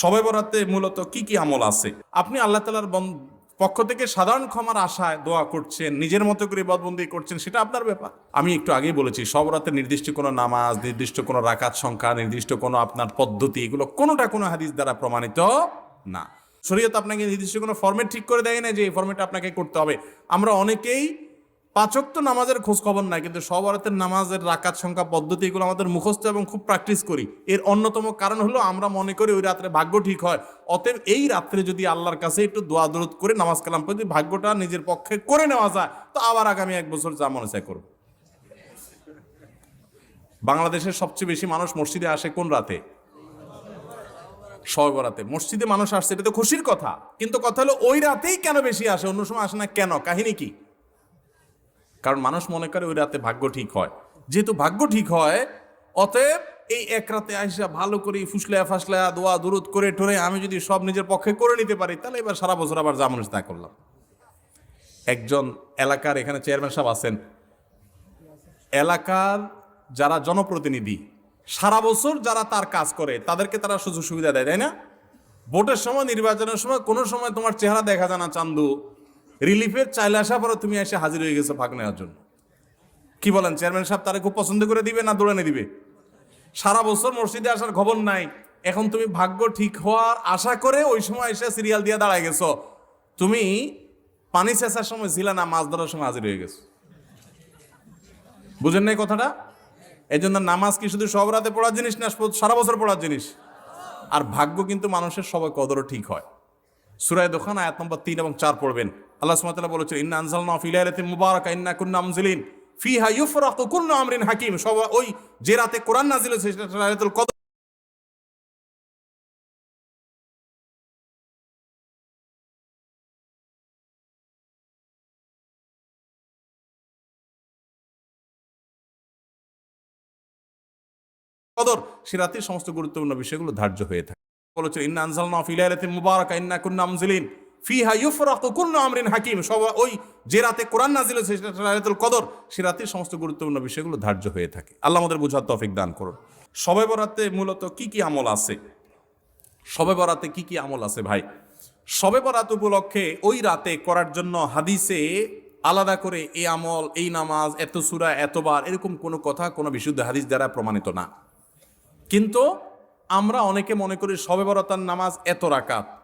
সবে বরাতে মূলত কি কি আমল আছে? আপনি আল্লাহ তালার পক্ষ থেকে সাধারণ ক্ষমার আশায় দোয়া করছেন, নিজের মতো করে বদবন্দি করছেন, সেটা আপনার ব্যাপার। আমি একটু আগেই বলেছি, সব রাতে নির্দিষ্ট কোনো নামাজ, নির্দিষ্ট কোনো রাকাত সংখ্যা, নির্দিষ্ট কোনো আপনার পদ্ধতি, এগুলো কোনোটা কোনো হাদিস দ্বারা প্রমাণিত না। শরীয়ত আপনাকে নির্দিষ্ট কোনো ফর্মেট ঠিক করে দেয় না যে এই ফর্মেট আপনাকে করতে হবে। আমরা অনেকেই পাচক তো নামাজের খোঁজ খবর নাই, কিন্তু সব রাতের নামাজের রাকাত সংখ্যা পদ্ধতি এগুলো আমাদের মুখস্থ এবং খুব প্র্যাকটিস করি। এর অন্যতম কারণ হলো আমরা মনে করি ওই রাত্রে ভাগ্য ঠিক হয়। অতএব এই রাত্রে যদি আল্লাহর কাছে একটু দোয়া দরদ করে নামাজ কালাম পড়ে, যদি ভাগ্যটা নিজের পক্ষে করে নেওয়া যায়, তো আবার আগামী এক বছর যা মনে চায় করব বাংলাদেশের সবচেয়ে বেশি মানুষ মসজিদে আসে কোন রাতে? সবে রাতে। মসজিদে মানুষ আসছে, এটা তো খুশির কথা। কিন্তু কথা হলো ওই রাতেই কেন বেশি আসে? অন্য সময় আসে না কেন? কাহিনী কি? কারণ মানুষ মনে করে ওই রাতে ভাগ্য ঠিক হয়। যেহেতু ভাগ্য ঠিক হয়, অতএব এই এক রাতে আইসা ভালো করে ফুসলায়া ফাসলায়া দোয়া দূরত করে টোরে আমি যদি সব নিজের পক্ষে করে নিতে পারি, তাহলে এবার সারা বছর আবার যা মানুষ তা করলাম। একজন এলাকার এখানে চেয়ারম্যান সাহেব আছেন। এলাকার যারা জনপ্রতিনিধি, সারা বছর যারা তার কাজ করে, তাদেরকে তারা সুযোগ সুবিধা দেয়, তাই না? ভোটের সময়, নির্বাচনের সময় কোনো সময় তোমার চেহারা দেখা যায় না, চান্দু। রিলিফের চাইলে আসা পরে তুমি এসে হাজির হয়ে গেছো ভাগ নেওয়ার জন্য। কি বলেন, চেয়ারম্যান সাহেব তারা খুব পছন্দ করে দিবে না দৌড়ানে দিবে? সারা বছর মসজিদে আসার খবর নাই। এখন তুমি ভাগ্য ঠিক হওয়ার আশা করে ওই সময় এসে সিরিয়াল দিয়ে দাঁড়ায় গেছো। তুমি পানি চেঁচার সময় ছিল না, মাছ ধরার সময় হাজির হয়ে গেছো। বুঝেন নাই কথাটা? এই জন্য নামাজ কি শুধু সব রাতে পড়ার জিনিস না সারা বছর পড়ার জিনিস? আর ভাগ্য কিন্তু মানুষের সবাই কদরও ঠিক হয়। সুরায় দোকান আয়াত নম্বর তিন এবং চার পড়বেন। আল্লাহ সুমাতাল্লাহ বলেছেন, ইন্না মুবারাকা, ইন্না কুন্না আমজিলিন ফিহা আমরিন হাকিম। সব ওই যে রাতে কোরআন নাজিল সেটা কদর। সে রাতের সমস্ত গুরুত্বপূর্ণ বিষয়গুলো ধার্য হয়ে থাকে। বলেছেন, ইন্না আনজালনা ফিলাইলাতি মুবারক, ইন্না কুন্না আমজিলিন ফিহা ইউফরাকু কুল্লু আমরিন হাকিম। সব ওই যে রাতে কোরআন নাজিল হয়েছে, সেটা লাইলাতুল কদর, সে রাতের সমস্ত গুরুত্বপূর্ণ বিষয়গুলো ধার্য হয়ে থাকে। আল্লাহ আমাদের বুঝার তৌফিক দান করুন। সবে বরাতে মূলত কি কি আমল আছে? সবে বরাতে কি কি আমল আছে ভাই? সবে বরাত উপলক্ষে ওই রাতে করার জন্য হাদিসে আলাদা করে এই আমল, এই নামাজ, এত সুরা এতবার এরকম কোনো কথা, কোনো বিশুদ্ধ হাদিস দ্বারা প্রমাণিত না। কিন্তু আমরা অনেকে মনে করি সবে বরতার নামাজ এত রাকাত।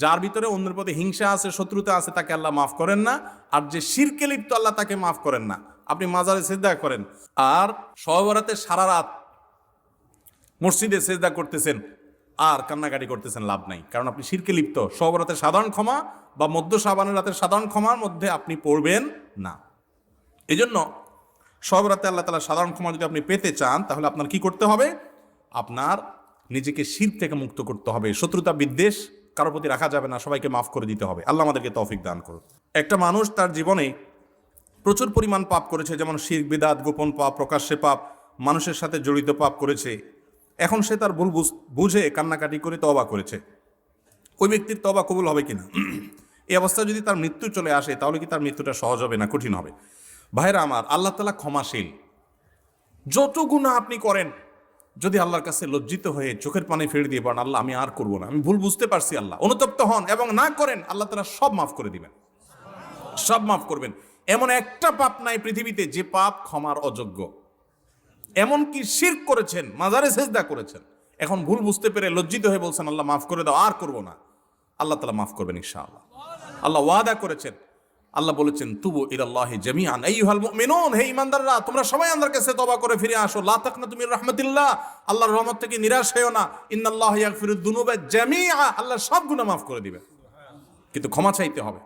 যার ভিতরে অন্যের প্রতি হিংসা আছে, শত্রুতা আছে, তাকে আল্লাহ মাফ করেন না। আর যে শিরকে লিপ্ত, আল্লাহ তাকে মাফ করেন না। আপনি মাজারে সেজদা করেন। আর সহবরাতে সারা রাত মসজিদে সেজদা করতেছেন, আর কান্নাকাটি করতেছেন, লাভ নাই। কারণ আপনি শিরকে লিপ্ত। সহবরাতে সাধারণ ক্ষমা বা মধ্য সাবানের রাতের সাধারণ ক্ষমার মধ্যে আপনি পড়বেন না। এই জন্য সহবরাতে আল্লাহ তালা সাধারণ ক্ষমা যদি আপনি পেতে চান, তাহলে আপনার কি করতে হবে? আপনার নিজেকে শির থেকে মুক্ত করতে হবে। শত্রুতা বিদ্বেষ কারোর প্রতি রাখা যাবে না, সবাইকে মাফ করে দিতে হবে। আল্লাহ আমাদেরকে তৌফিক দান করুন একটা মানুষ তার জীবনে প্রচুর পরিমাণ পাপ করেছে, যেমন শির, বিদাত, গোপন পাপ, প্রকাশ্যে পাপ, মানুষের সাথে জড়িত পাপ করেছে। এখন সে তার ভুল বুঝে কান্নাকাটি করে তবা করেছে। ওই ব্যক্তির তবা কবুল হবে কিনা? এই অবস্থায় যদি তার মৃত্যু চলে আসে, তাহলে কি তার মৃত্যুটা সহজ হবে না কঠিন হবে? ভাইরা আমার, আল্লাহ তালা ক্ষমাশীল। যত গুণা আপনি করেন যদি আল্লাহর কাছে লজ্জিত হয়ে চোখের পানি ফেলে দিয়ে বলেন, আল্লাহ, আমি আর করব না, আমি ভুল বুঝতে পারছি আল্লাহ, অনুতপ্ত হন এবং না করেন, আল্লাহ তারা সব মাফ করে দিবেন, সব মাফ করবেন। এমন একটা পাপ নাই পৃথিবীতে যে পাপ ক্ষমার অযোগ্য। এমন কি শির করেছেন, মাজারে সেজদা করেছেন। এখন ভুল বুঝতে পেরে লজ্জিত হয়ে বলছেন, আল্লাহ, মাফ করে দাও, আর করব না। আল্লাহ তালা মাফ করবেন ইনশাআল্লাহ। আল্লাহ ওয়াদা করেছেন আল্লাহ বলেছেন, তুবু ইলাল্লাহি জামিআন। আইয়ুহাল মুমিনুন, হে ঈমানদাররা, তোমরা সবাই আল্লাহর কাছে তওবা করে ফিরে আসো। লা তাকনা তুমি রাহমাতিল্লাহ, আল্লাহর রহমত থেকে নিরাশ হয়ো না। ইন্নাল্লাহ ইয়াগফিরুদ দুনুবা জামিআ, আল্লাহ সব গুনাহ মাফ করে দিবেন। কিন্তু ক্ষমা চাইতে হবে।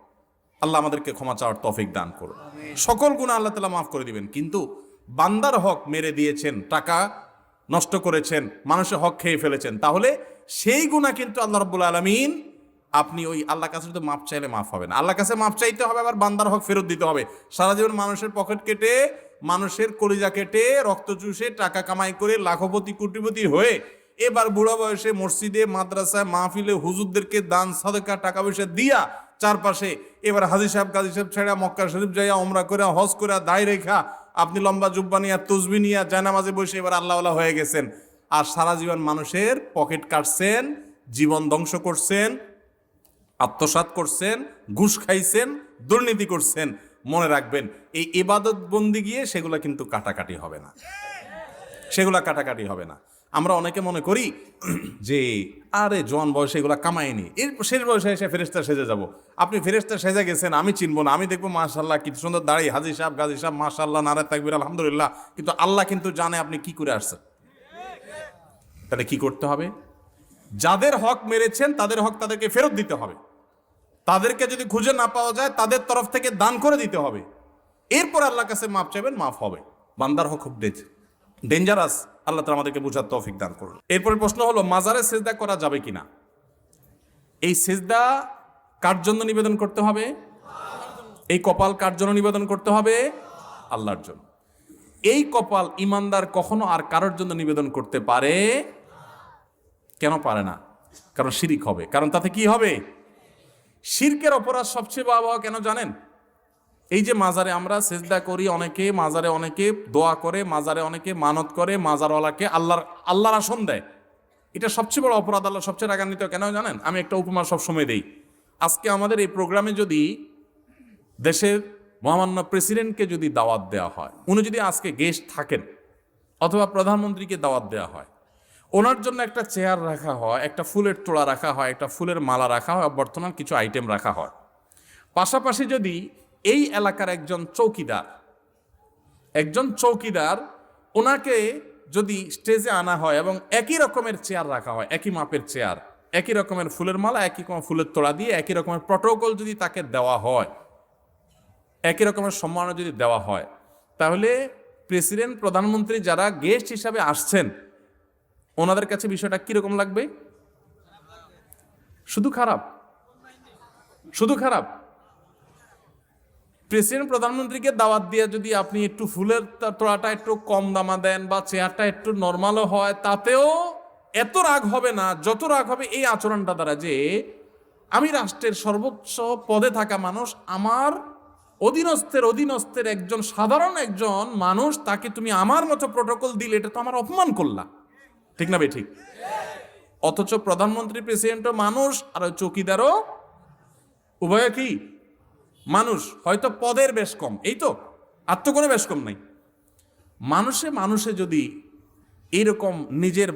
আল্লাহ আমাদেরকে ক্ষমা চাওয়ার তৌফিক দান করুন। সকল গুণা আল্লাহ তালা মাফ করে দিবেন। কিন্তু বান্দার হক মেরে দিয়েছেন, টাকা নষ্ট করেছেন, মানুষের হক খেয়ে ফেলেছেন, তাহলে সেই গুণা কিন্তু আল্লাহ রব্বুল আলমিন আপনি ওই আল্লাহ কাছে শুধু মাপ চাইলে মাফ হবে না। আল্লাহ কাছে মাপ চাইতে হবে, আবার বান্দার হক ফেরত দিতে হবে। সারা জীবন মানুষের পকেট কেটে, মানুষের কলিজা কেটে, রক্ত চুষে, টাকা কামাই করে, লাখপতি, কোটিপতি হয়ে এবার বুড়ো বয়সে মসজিদে, মাদ্রাসায়, মাহফিলে হুজুরদেরকে দান, সাদকা টাকা পয়সা দিয়া চারপাশে এবার হাজি সাহেব, কাজী সাহেব ছেড়া, মক্কা শরীফ যাইয়া অমরা করে হজ করে দায় রেখা আপনি লম্বা জুব্বা নিয়া, তসবি নিয়া, জায়নামাজে বসে এবার আল্লাহ হয়ে গেছেন। আর সারা জীবন মানুষের পকেট কাটছেন, জীবন ধ্বংস করছেন আত্মসাৎ করছেন, ঘুষ খাইছেন, দুর্নীতি করছেন, মনে রাখবেন, এই ইবাদত বন্দি গিয়ে সেগুলো কিন্তু কাটাকাটি হবে না। সেগুলা কাটাকাটি হবে না। আমরা অনেকে মনে করি যে, আরে জোয়ান বয়সে এগুলা কামায়নি এর শেষ বয়সে এসে ফেরেস্তা সেজে যাব। আপনি ফেরেস্তা সেজে গেছেন, আমি চিনবো না, আমি দেখব মাশাল্লাহ কি সুন্দর দাঁড়িয়ে, হাজি সাহেব, গাজী সাহেব মাশাল্লাহ নারায় তাকবির, আলহামদুলিল্লাহ। কিন্তু আল্লাহ কিন্তু জানে আপনি কি করে আসছেন। তাহলে কি করতে হবে? যাদের হক মেরেছেন, তাদের হক তাদেরকে ফেরত দিতে হবে। তাদেরকে যদি খুঁজে না পাওয়া যায়, তাদের তরফ থেকে দান করে দিতে হবে। এরপর আল্লাহ কাছে মাপ চাইবেন, মাফ হবে। বান্দার হক খুব ডেঞ্জারাস আল্লাহ তালা আমাদেরকে বোঝার তৌফিক দান করুন। এরপরে প্রশ্ন হলো, মাজারে সেজদা করা যাবে কিনা? এই সেজদা কার জন্য নিবেদন করতে হবে? এই কপাল কার জন্য নিবেদন করতে হবে? আল্লাহর জন্য। এই কপাল ইমানদার কখনো আর কারোর জন্য নিবেদন করতে পারে? কেন পারে না? কারণ শিরিক হবে। কারণ তাতে কি হবে? শিরকের অপরাধ সবচেয়ে বাবা কেন জানেন? এই যে মাজারে আমরা সেজদা করি অনেকে, মাজারে অনেকে দোয়া করে, মাজারে অনেকে মানত করে, মাজারওয়ালাকে আল্লাহর আল্লাহর আসন দেয়। এটা সবচেয়ে বড় অপরাধ, আল্লাহ সবচেয়ে রাগান্বিত। কেন জানেন? আমি একটা উপমা সবসময় দেই। আজকে আমাদের এই প্রোগ্রামে যদি দেশের মহামান্য প্রেসিডেন্টকে যদি দাওয়াত দেওয়া হয়, উনি যদি আজকে গেস্ট থাকেন, অথবা প্রধানমন্ত্রীকে দাওয়াত দেওয়া হয় ওনার জন্য একটা চেয়ার রাখা হয়, একটা ফুলের তোড়া রাখা হয়, একটা ফুলের মালা রাখা হয় বর্তমান কিছু আইটেম রাখা হয়। পাশাপাশি যদি এই এলাকার একজন চৌকিদার একজন চৌকিদার ওনাকে যদি স্টেজে আনা হয় এবং একই রকমের চেয়ার রাখা হয়, একই মাপের চেয়ার, একই রকমের ফুলের মালা, একই রকমের ফুলের তোড়া দিয়ে, একই রকমের প্রটোকল যদি তাকে দেওয়া হয়, একই রকমের সম্মাননা যদি দেওয়া হয়, তাহলে প্রেসিডেন্ট প্রধানমন্ত্রী যারা গেস্ট হিসাবে আসছেন ওনাদের কাছে বিষয়টা কীরকম লাগবে? শুধু খারাপ। শুধু খারাপ। প্রেসিডেন্ট, প্রধানমন্ত্রীকে দাওয়াত দিয়ে যদি আপনি একটু ফুলের তোড়াটা একটু কম দামা দেন বা চেয়ারটা একটু নর্মালও হয়, তাতেও এত রাগ হবে না, যত রাগ হবে এই আচরণটা দ্বারা যে আমি রাষ্ট্রের সর্বোচ্চ পদে থাকা মানুষ, আমার অধীনস্থের অধীনস্থের একজন সাধারণ একজন মানুষ, তাকে তুমি আমার মতো প্রোটোকল দিলে এটা তো আমার অপমান করলা। ঠিক না বে ঠিক। অথচ প্রধানমন্ত্রী প্রেসিডেন্টও মানুষ, আর চৌকিদারও উভয় কি? মানুষ। হয়তো পদের বেশ কম, এই তো। আর তো কোনো বেশ কম নাই। মানুষে মানুষে যদি এইরকম নিজের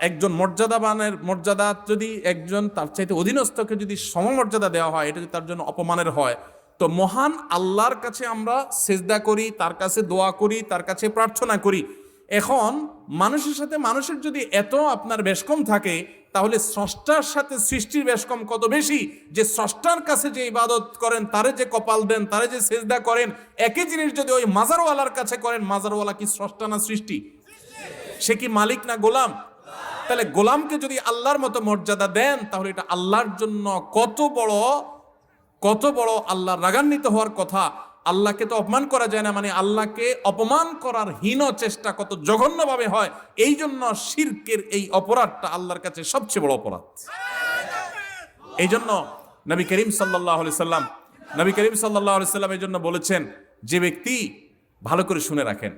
একজন মর্যাদাবানের, মর্যাদা যদি একজন তার চাইতে অধীনস্থকে যদি সমমর্যাদা দেওয়া হয়, এটা যদি তার জন্য অপমানের হয়, তো মহান আল্লাহর কাছে আমরা সেজদা করি, তার কাছে দোয়া করি, তার কাছে প্রার্থনা করি। এখন মানুষের সাথে মানুষের যদি এত আপনার বেশ কম থাকে, তাহলে স্রষ্টার সাথে সৃষ্টির বেশ কম কত বেশি? যে স্রষ্টার কাছে যে ইবাদত করেন, তারে যে কপাল দেন, তারে যে সেজদা করেন, একই জিনিস যদি ওই মাজারওয়ালার কাছে করেন, মাজারওয়ালা কি স্রষ্টা না সৃষ্টি? সে কি মালিক না গোলাম? তাহলে গোলামকে যদি আল্লাহর মতো মর্যাদা দেন, তাহলে এটা আল্লাহর জন্য কত বড় কত বড় আল্লাহর রাগান্বিত হওয়ার কথা। আল্লাহকে তো অপমান করা যায় না মানে আল্লাহকে অপমান করার হীন চেষ্টা কত জঘন্যভাবে হয় এই জন্য শিরকের এই অপরাধটা আল্লাহর কাছে সবচেয়ে বড় অপরাধ। এই জন্য নবী করিম সাল্লাহ সাল্লাম, নবী করিম সাল্লাহ সাল্লাম এই জন্য বলেছেন, যে ব্যক্তি ভালো করে শুনে রাখেন,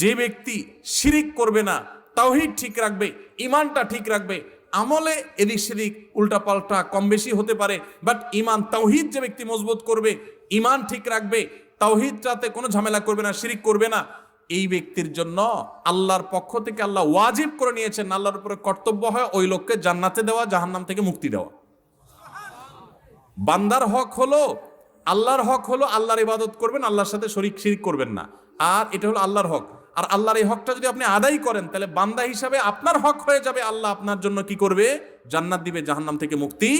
যে ব্যক্তি শিরিক করবে না, তাওহিদ ঠিক রাখবে ইমানটা ঠিক রাখবে, আমলে এদিক সেদিক উল্টাপাল্টা কম বেশি হতে পারে বাট ইমান তাওহিদ যে ব্যক্তি মজবুত করবে ইমান ঠিক রাখবে তাওহিদটাতে কোনো ঝামেলা করবে না, শিরিক করবে না। এই ব্যক্তির জন্য আল্লাহর পক্ষ থেকে আল্লাহ ওয়াজিব করে নিয়েছেন, আল্লাহর উপরে কর্তব্য হয় ওই লোককে জান্নাতে দেওয়া, জাহান্নাম থেকে মুক্তি দেওয়া। বান্দার হক হলো, আল্লাহর হক হলো আল্লাহর ইবাদত করবেন, আল্লাহর সাথে শরিক শিরিক করবেন না। আর এটা হলো আল্লাহর হক। আর আল্লাহর এই হকটা যদি আপনি আদায় করেন, তাহলে বান্দা হিসাবে আপনার হক হয়ে যাবে, আল্লাহ আপনার জন্য কি করবে? জান্নাত দিবে, জাহান্নাম থেকে মুক্তি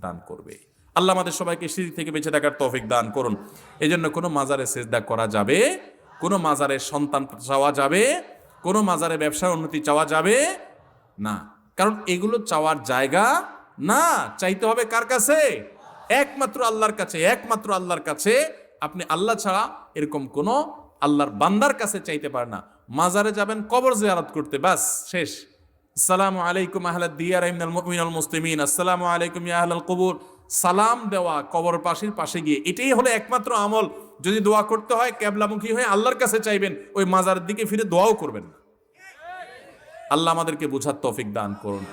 দান করবে। আল্লাহ আমাদের সবাইকে শিরিক থেকে বেঁচে থাকার তৌফিক দান করুন। এই জন্য কোনো মাজারে সেজদা করা যাবে, কোনো মাজারে সন্তান চাওয়া যাবে, কোনো মাজারে ব্যবসার উন্নতি চাওয়া যাবে না। কারণ এগুলো চাওয়ার জায়গা না। চাইতে হবে কার কাছে? একমাত্র আল্লাহর কাছে, একমাত্র আল্লাহর কাছে। আপনি আল্লাহ ছাড়া এরকম কোনো আল্লাহর বান্দার কাছে চাইতে পারে না। মাজারে যাবেন, কবর জিয়ারত করতে, বাস, শেষ। আসসালামু আলাইকুম আহলাদ দিয়ার ইমনাল মুমিনাল মুসলিমিন। আসসালামু আলাইকুম ইয়া আহলাল কবর। সালাম দেওয়া কবর পাশের পাশে গিয়ে, এটাই হলো একমাত্র আমল। যদি দোয়া করতে হয়, ক্যাবলামুখী হয়ে আল্লাহর কাছে চাইবেন, ওই মাজারের দিকে ফিরে দোয়াও করবেন না। আল্লাহ আমাদেরকে বোঝার তৌফিক দান করুন।